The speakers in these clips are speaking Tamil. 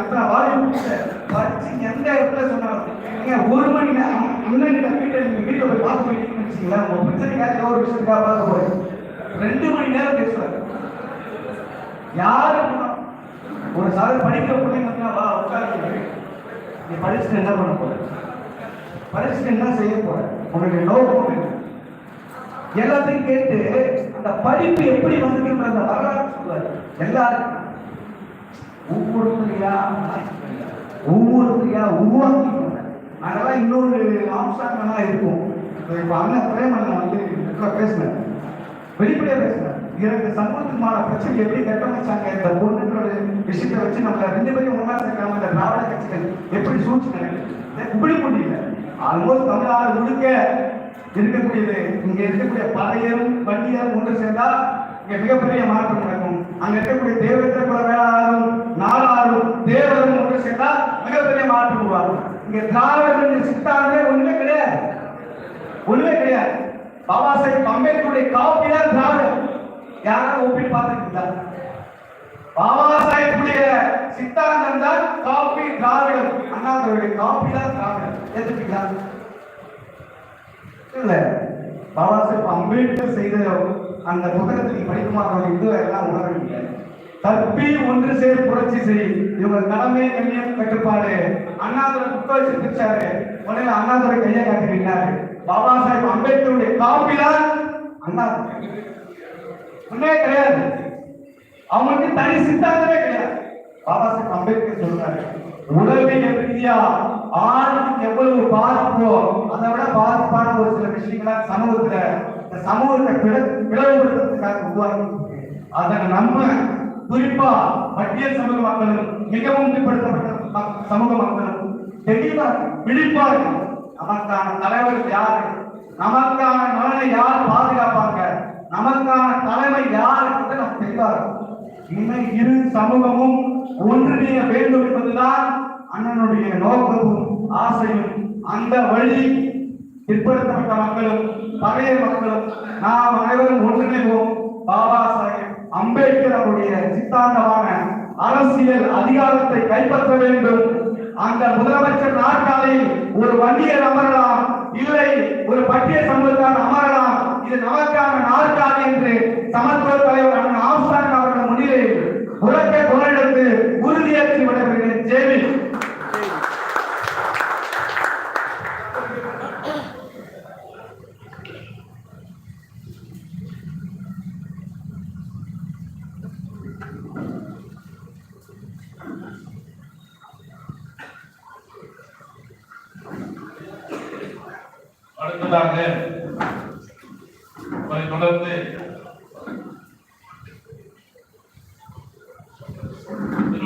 அத்தனை வாலிபு படிச்சு எந்த இடத்துல சொன்னாலும் நீங்க ஒரு மணி நேரம் அண்ணன் வீட்டில் வீட்டை நீங்க வீட்டுல போய் பார்த்து போயிட்டீங்கன்னு வச்சுங்களேன் உங்க பிரச்சனைக்காக ஒரு விஷயத்துக்காக பார்க்க போறேன். ரெண்டு மணி நேரம் பேசுவார். யாரு போனாலும் ஒரு சாலை படிக்கிற பிள்ளைங்க வா உட்காரு. நீ படிச்சுட்டு என்ன பண்ண போற? படிச்சுட்டு என்ன செய்ய போற? உன்னுடைய நோக்கம் என்ன எல்லாத்தையும் கேட்டு அந்த படிப்பு எப்படி வந்துருக்கின்ற அந்த வரலாறு சொல்லுவார். எல்லாரும் ஒவ்வொருத்தரையா ஒவ்வொருத்தரையா உருவாக்கிக்கணும் அதெல்லாம் இன்னொரு அம்சங்கள்லாம் இருக்கும். இப்ப இப்ப அண்ணன் பிரேமன் வந்து இதுல பேசினேன் வெளிப்படையா பேசினேன் இரண்டு சமூகத்துக்குமான பிரச்சனை எப்படி கட்டமைச்சாங்க இந்த பொண்ணுன்ற விஷயத்தை வச்சு நம்மள ரெண்டு பேரும் ஒன்றா சேர்க்காம இந்த திராவிட கட்சிகள் எப்படி சூழ்ச்சினாங்க இப்படி முடியல. ஆல்மோஸ்ட் தமிழ்நாடு முழுக்க இருக்கக்கூடியது. இங்க இருக்கக்கூடிய பழையரும் வண்டியரும் ஒன்று சேர்ந்தா இங்க மிகப்பெரிய மாற்றம் நடக்கும். அங்க இருக்கக்கூடிய தேவத்தை கூட வேளாளரும் நாடாரும் தேவரும் ஒன்று சேர்ந்தா மிகப்பெரிய மாற்றம் உருவாகும். இங்க திராவிட சித்தாந்தமே ஒண்ணுமே கிடையாது. ஒண்ணுமே கிடையாது. பாபா சாஹிப் அம்பேத்கருடைய காப்பி தான் திராவிடம். யாராவது ஒப்பிட்டு பார்த்துருக்கீங்களா? பாபா சாஹிப்புடைய சித்தாந்தம் தான் காப்பி திராவிடம். அண்ணாந்தருடைய காப்பி தான் திராவிடம். ஏத்துப்பீங்களா? இல்ல. பாபா சாஹிப் அம்பேத்கர் செய்த அந்த புத்தகத்தை படிக்குமாறு இது எல்லாம் உணரவீங்க தப்பி ஒன்று சேர் புரட்சி செய். இவங்க தலைமை கண்ணியம் கட்டுப்பாடு. அண்ணாதுரை புக்க வச்சு பிடிச்சாரு உடனே அண்ணாதுரை கையை காட்டினாரு பாபா சாஹிப் அம்பேத்கருடைய காப்பி தான் அண்ணாதுரை கிடையாது. அவங்களுக்கு தனி சித்தாந்தமே கிடையாது. பாபா சாஹிப் அம்பேத்கர் சொல்றாரு உளவியல் ரீதியா ஆணுக்கு எவ்வளவு பாதிப்போ அதை விட பாதிப்பான ஒரு சில விஷயங்கள சமூகத்துல இந்த சமூகத்தை பிள பிளவுபடுத்துறதுக்காக உருவாக்கி அதை நம்ம குறிப்பா மத்திய சமூக மக்களும் மிகவும் பிற்படுத்தப்பட்ட சமூக மக்களும் தெளிவா விழிப்பா நமக்கான தலைவர் யாரு? நமக்கான நலனை யார் பாதுகாப்பாங்க? நமக்கான தலைமை யாருன்றதை நம்ம தெளிவா இருக்கும் இன்னை இரு சமூகமும் ஒன்றிணைய வேண்டும் என்பதுதான் அண்ணனுடைய நோக்கமும் ஆசையும். அந்த வழி பிற்படுத்தப்பட்ட மக்களும் பழைய மக்களும் நாம் அனைவரும் ஒன்றிணைவோம். பாபா சாஹேப் அம்பேத்கர் அவருடைய சித்தாந்தமான அரசியல் அதிகாரத்தை கைப்பற்ற வேண்டும். அந்த முதலமைச்சர் நாற்காலியில் ஒரு வண்டியை அமரலாம் இல்லை ஒரு பட்டிய சமூகத்தார் அமரலாம். இது நமக்கான நாற்காலி என்று சமத்துவ தலைவர் அண்ணன் உலக புகழிடத்து உறுதியேற்றி விடப்படுகிறேன் ஜெய்வி அடுத்ததாக தொடர்ந்து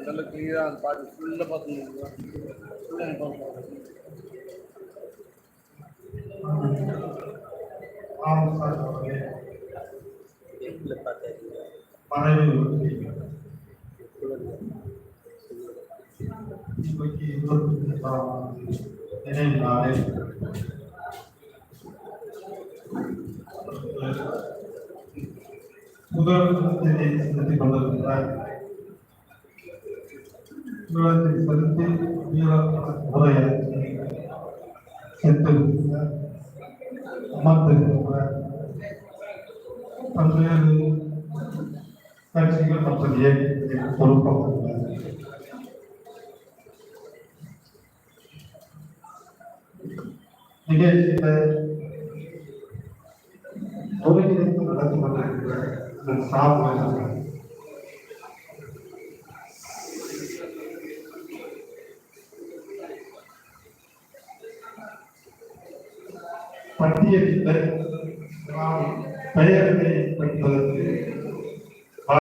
நல்லா கிளியராக அந்த பாட்டு ஃபுல்லாக பார்த்து ஃபுல்லாக பார்த்து ஆம் சார் அவர்களே சுழத்தை செலுத்தி உடைய செட்டில் அமர்ந்திருக்கின்ற பல்வேறு கட்சிகள் மற்றும் இயக்கத்தின் பொறுப்பாக நிகழ்ச்சியில ஒருங்கிணைப்பு நடத்தி கொண்டிருக்கிற சார்பு பட்டியலிட்ட நாம் பெயர்களை படிப்பதற்கு